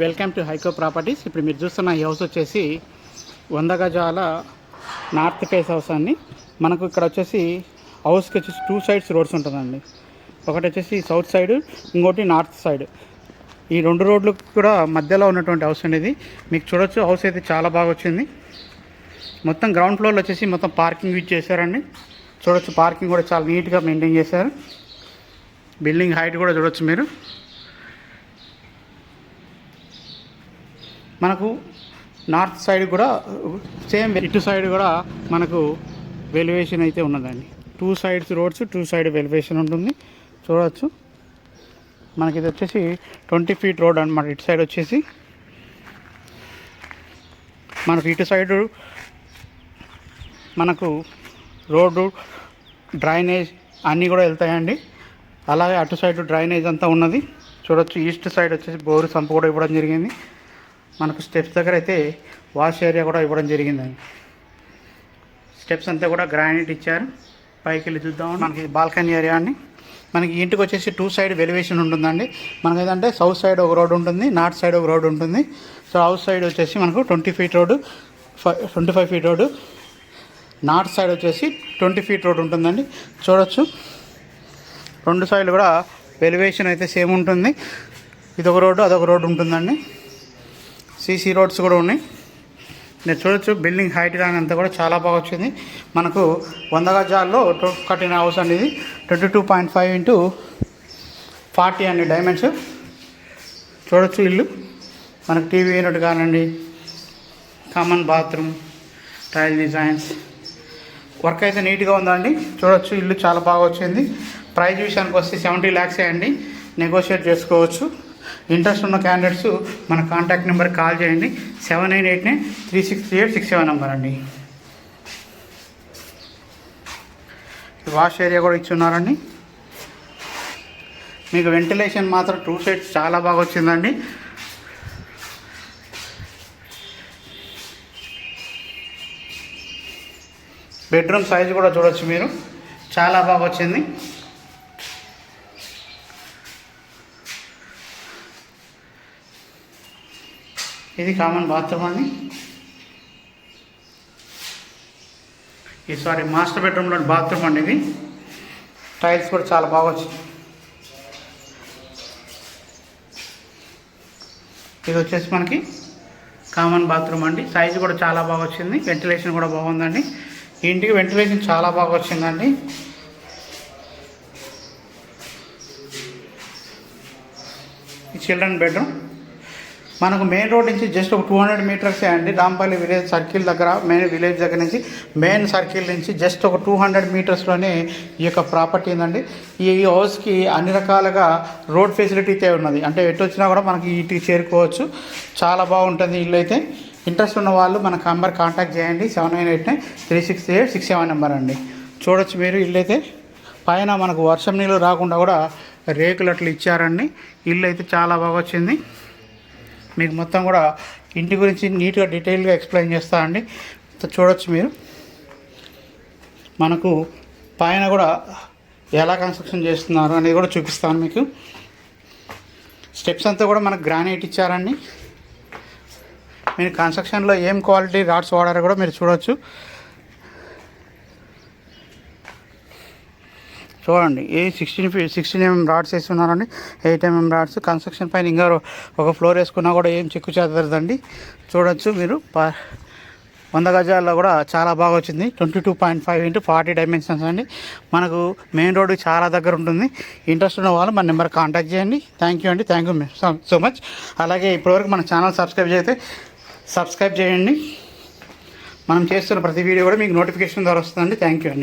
Welcome to హైకో properties. ఇప్పుడు మీరు చూస్తున్న ఈ హౌస్ వచ్చేసి వంద గజాల నార్త్ ఫేస్ హౌస్ అండి. మనకు ఇక్కడ వచ్చేసి హౌస్కి వచ్చేసి టూ సైడ్స్ రోడ్స్ ఉంటుందండి. ఒకటి వచ్చేసి సౌత్ సైడ్ ఇంకోటి నార్త్ సైడ్. ఈ రెండు రోడ్లు కూడా మధ్యలో ఉన్నటువంటి హౌస్ అనేది మీకు చూడొచ్చు హౌస్ అయితే చాలా బాగా వచ్చింది. మొత్తం గ్రౌండ్ ఫ్లోర్లో వచ్చేసి మొత్తం పార్కింగ్ యూజ్ చేశారండి. చూడొచ్చు పార్కింగ్ కూడా చాలా నీట్గా మెయింటైన్ చేశారు. బిల్డింగ్ హైట్ కూడా చూడొచ్చు మీరు. మనకు నార్త్ సైడ్ కూడా సేమ్ ఇటు సైడ్ కూడా మనకు వెలివేషన్ అయితే ఉన్నదండి. Two sides roads two side elevation ఉంటుంది. చూడవచ్చు మనకి ఇది వచ్చేసి ట్వంటీ ఫీట్ రోడ్ అనమాట ఇటు సైడ్ వచ్చేసి మనకు ఇటు సైడ్ మనకు రోడ్డు డ్రైనేజ్ అన్నీ కూడా వెళ్తాయండి. అలాగే అటు సైడ్ డ్రైనేజ్ అంతా ఉన్నది. చూడొచ్చు. ఈస్ట్ సైడ్ వచ్చేసి బోరు సంపు కూడా ఇవ్వడం జరిగింది. మనకు స్టెప్స్ దగ్గర అయితే వాష్ ఏరియా కూడా ఇవ్వడం జరిగిందండి స్టెప్స్ అంతా కూడా గ్రానైట్ ఇచ్చారు. పైకి వెళ్ళి చూద్దాం మనకి బాల్కనీ ఏరియా అండి. మనకి ఇంటికి వచ్చేసి టూ సైడ్ వెలివేషన్ ఉంటుందండి. మనకి ఏదంటే సౌత్ సైడ్ ఒక రోడ్ ఉంటుంది నార్త్ సైడ్ ఒక రోడ్ ఉంటుంది. సో అవుట్ సైడ్ వచ్చేసి మనకు twenty feet road five twenty five feet road north side వచ్చేసి ట్వంటీ ఫీట్ రోడ్ ఉంటుందండి. చూడొచ్చు. రెండు సైడ్లు కూడా వెలివేషన్ అయితే సేమ్ ఉంటుంది. ఇదొక రోడ్డు అదొక రోడ్డు ఉంటుందండి. సీసీ రోడ్స్ కూడా ఉన్నాయి. నేను చూడొచ్చు బిల్డింగ్ హైట్ కానీ అంతా కూడా చాలా బాగా వచ్చింది. మనకు వంద గజాల్లో కట్టిన హౌస్ అనేది twenty two point five into forty అండి డైమండ్స్ చూడొచ్చు ఇల్లు. మనకు టీవీ యూనిట్ కానండి common bathroom tile designs. Work అయితే నీట్గా ఉందండి చూడొచ్చు ఇల్లు చాలా బాగా వచ్చింది. ప్రైజ్ విషయానికి వస్తే సెవెంటీ ల్యాక్సే అండి. నెగోషియేట్ చేసుకోవచ్చు. ఇంట్రెస్ట్ ఉన్న క్యాండిడేట్స్ మన కాంటాక్ట్ నెంబర్ కాల్ చేయండి. Seven nine eight nine three six three eight six seven number అండి. వాష్ ఏరియా కూడా ఇచ్చున్నారండి మీకు వెంటిలేషన్ మాత్రం టూ సైడ్స్ చాలా బాగా వచ్చిందండి. బెడ్రూమ్ సైజ్ కూడా చూడొచ్చు మీరు. చాలా బాగా వచ్చింది. ఇది కామన్ బాత్రూమ్ అండి ఈ సారీ మాస్టర్ బెడ్రూమ్లో బాత్రూమ్ అండి ఇది. టైల్స్ కూడా చాలా బాగా వచ్చింది ఇది వచ్చేసి మనకి కామన్ బాత్రూమ్ అండి. సైజు కూడా చాలా బాగా వచ్చింది. వెంటిలేషన్ కూడా బాగుందండి. ఇంటికి వెంటిలేషన్ చాలా బాగా వచ్చిందండి. ఈ చిల్డ్రన్ బెడ్రూమ్. మనకు మెయిన్ రోడ్ నుంచి జస్ట్ ఒక టూ హండ్రెడ్ మీటర్సే అండి. రాంపల్లి విలేజ్ సర్కిల్ దగ్గర మెయిన్ విలేజ్ దగ్గర నుంచి మెయిన్ సర్కిల్ నుంచి జస్ట్ ఒక టూ హండ్రెడ్ మీటర్స్లోనే ఈ యొక్క ప్రాపర్టీ ఏందండి ఈ హౌస్కి అన్ని రకాలుగా రోడ్ ఫెసిలిటీ అయితే ఉన్నది. అంటే ఎటు వచ్చినా కూడా మనకి ఇటు చేరుకోవచ్చు. చాలా బాగుంటుంది ఇల్లు అయితే. ఇంట్రెస్ట్ ఉన్న వాళ్ళు మన నంబర్ కాంటాక్ట్ చేయండి. Seven nine eight nine three six eight six seven number అండి. చూడొచ్చు మీరు ఇల్లు అయితే. పైన మనకు వర్షం నీళ్ళు రాకుండా కూడా రేకులు అట్లా ఇచ్చారండి. ఇల్లు అయితే చాలా బాగా వచ్చింది. మీకు మొత్తం కూడా ఇంటి గురించి నీట్గా డీటెయిల్గా ఎక్స్ప్లెయిన్ చేస్తానండి చూడొచ్చు మీరు. మనకు పైన కూడా ఎలా కన్స్ట్రక్షన్ చేస్తున్నారు అనేది కూడా చూపిస్తాను మీకు. స్టెప్స్ అంతా కూడా మనకు గ్రానైట్ ఇచ్చారండి. మీరు కన్స్ట్రక్షన్లో ఏం క్వాలిటీ రాడ్స్ వాడారో కూడా మీరు చూడొచ్చు. చూడండి. ఏ సిక్స్టీన్ ఫీ సిక్స్టీన్ ఎంఎం రాడ్స్ వేస్తున్నారండి ఎయిట్ ఎంఎం రాడ్స్. కన్స్ట్రక్షన్ పైన ఇంకా ఒక ఫ్లోర్ వేసుకున్నా కూడా ఏం చిక్కు చేదరదండి. చూడొచ్చు మీరు. ప వంద గజాల్లో కూడా చాలా బాగా వచ్చింది. Twenty two point five into forty dimensions అండి. మనకు మెయిన్ రోడ్డు చాలా దగ్గర ఉంటుంది. ఇంట్రెస్ట్ ఉన్న వాళ్ళు మన నెంబర్ కాంటాక్ట్ చేయండి. థ్యాంక్ యూ అండి. థ్యాంక్ యూ సో మచ్ అలాగే ఇప్పటివరకు మన ఛానల్ సబ్స్క్రైబ్ చేస్తే సబ్స్క్రైబ్ చేయండి. మనం చేస్తున్న ప్రతి వీడియో కూడా మీకు నోటిఫికేషన్ ద్వారా వస్తుందండి. థ్యాంక్ యూ అండి.